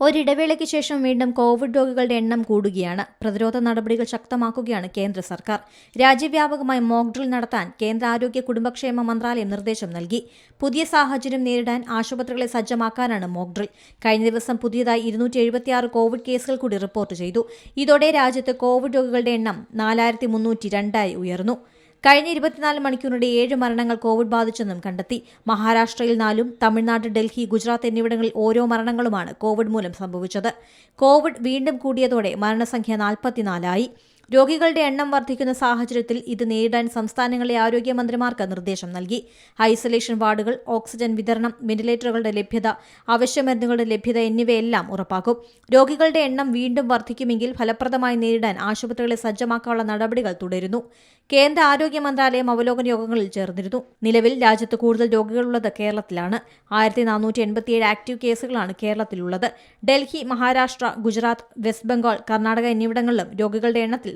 ഒരിടവേളയ്ക്ക് ശേഷം വീണ്ടും കോവിഡ് രോഗികളുടെ എണ്ണം കൂടുകയാണ്. പ്രതിരോധ നടപടികൾ ശക്തമാക്കുകയാണ് കേന്ദ്ര സർക്കാർ. രാജ്യവ്യാപകമായി മോക്ഡ്രിൽ നടത്താൻ കേന്ദ്ര ആരോഗ്യ കുടുംബക്ഷേമ മന്ത്രാലയം നിർദ്ദേശം നൽകി. പുതിയ സാഹചര്യം നേരിടാൻ ആശുപത്രികളെ സജ്ജമാക്കാനാണ് മോക്ഡ്രിൽ കഴിഞ്ഞ ദിവസം പുതിയതായി ഇരുന്നൂറ്റി എഴുപത്തിയാറ് കോവിഡ് കേസുകൾ കൂടി റിപ്പോർട്ട് ചെയ്തു. ഇതോടെ രാജ്യത്ത് കോവിഡ് രോഗികളുടെ എണ്ണം നാലായിരത്തി മുന്നൂറ്റി രണ്ടായി ഉയർന്നു. കഴിഞ്ഞ ഇരുപത്തിനാല് മണിക്കൂറിനിടെ ഏഴ് മരണങ്ങൾ കോവിഡ് ബാധിച്ചെന്നും കണ്ടെത്തി. മഹാരാഷ്ട്രയിൽ നാലും തമിഴ്നാട് ഡൽഹി ഗുജറാത്ത് എന്നിവിടങ്ങളിൽ ഓരോ മരണങ്ങളുമാണ് കോവിഡ് മൂലം സംഭവിച്ചത്. കോവിഡ് വീണ്ടും കൂടിയതോടെ മരണസംഖ്യ നാൽപ്പത്തിനാലായി. രോഗികളുടെ എണ്ണം വർദ്ധിക്കുന്ന സാഹചര്യത്തിൽ ഇത് നേരിടാൻ സംസ്ഥാനങ്ങളിലെ ആരോഗ്യമന്ത്രിമാർക്ക് നിർദ്ദേശം നൽകി. ഐസൊലേഷൻ വാർഡുകൾ ഓക്സിജൻ വിതരണം വെന്റിലേറ്ററുകളുടെ ലഭ്യത അവശ്യമരുന്നുകളുടെ ലഭ്യത എന്നിവയെല്ലാം ഉറപ്പാക്കും. രോഗികളുടെ എണ്ണം വീണ്ടും വർദ്ധിക്കുമെങ്കിൽ ഫലപ്രദമായി നേരിടാൻ ആശുപത്രികളെ സജ്ജമാക്കാനുള്ള നടപടികൾ തുടരുന്നു. കേന്ദ്ര ആരോഗ്യ മന്ത്രാലയം അവലോകന യോഗങ്ങളിൽ ചേർന്നിരുന്നു. നിലവിൽ രാജ്യത്ത് കൂടുതൽ രോഗികളുള്ളത് കേരളത്തിലാണ്. ആയിരത്തി നാനൂറ്റി എൺപത്തിയേഴ് ആക്റ്റീവ് കേസുകളാണ് കേരളത്തിലുള്ളത്. ഡൽഹി മഹാരാഷ്ട്ര ഗുജറാത്ത് വെസ്റ്റ് ബംഗാൾ കർണാടക എന്നിവിടങ്ങളിലും രോഗികളുടെ എണ്ണത്തിൽ